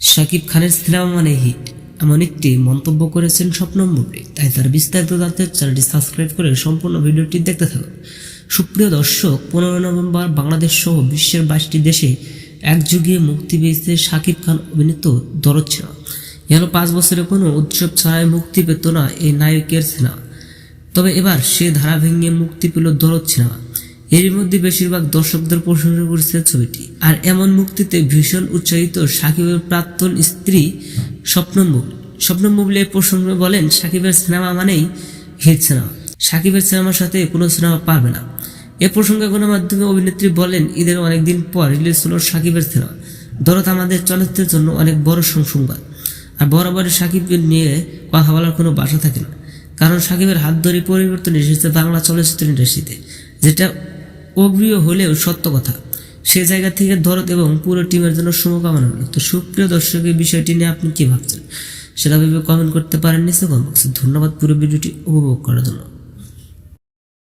শাকিব খানের সিনেমা মানে হিট। এমন একটি মন্তব্য করেছেন স্বপ্ন মুভি তাই তার বিস্তারিত জানতে চ্যানেলটি সাবস্ক্রাইব করে সম্পূর্ণ ভিডিওটি দেখতে থাকুন। সুপ্রিয় দর্শক পনেরো নভেম্বর বাংলাদেশ সহ বিশ্বের বাইশটি দেশে একযুগে মুক্তি পেয়েছে শাকিব খান অভিনীত দরদ সিনেমা গেল পাঁচ বছরে কোনো উৎসব ছাড়াই মুক্তি পেত না এই নায়কের সিনেমা। তবে এবার সে ধারা ভেঙে মুক্তি পেল দরদ সিনেমা এরই মধ্যে বেশিরভাগ দর্শকদের প্রশংসা করেছে ছবিটি। আর এমন মুক্তিতে ভীষণ উৎসাহিত সাকিবের প্রাক্তন স্ত্রী স্বপ্নম মুবলি। স্বপ্নম মুবলি প্রসঙ্গে বলেন, সাকিবের সিনেমা মানেই হিট সিনেমা। সাকিবের সিনেমার সাথে কোনো সিনেমা পারবে না। এ প্রসঙ্গে গণমাধ্যমে অভিনেত্রী বলেন, ঈদের অনেকদিন পর রিলিজ হলো সাকিবের সিনেমা। দরদ আমাদের চলচ্চিত্রের জন্য অনেক বড় সংবাদ আর বরাবরই সাকিবকে নিয়ে কথা বলার কোনো বাসা থাকে না। কারণ সাকিবের হাত ধরে পরিবর্তন এসেছে বাংলা চলচ্চিত্র ইন্ডাস্ট্রিতে, যেটা অগ্রিয় হলেও সত্য কথা। সে জায়গা থেকে ধরত এবং পুরো টিমের জন্য শুভকামনা হলো তো সুপ্রিয় দর্শক, এই বিষয়টি নিয়ে আপনি কী ভাবছেন? সেটা ভেবে কমেন্ট করতে পারেন নিচে কমেন্ট ধন্যবাদ পুরো ভিডিওটি উপভোগ করার জন্য।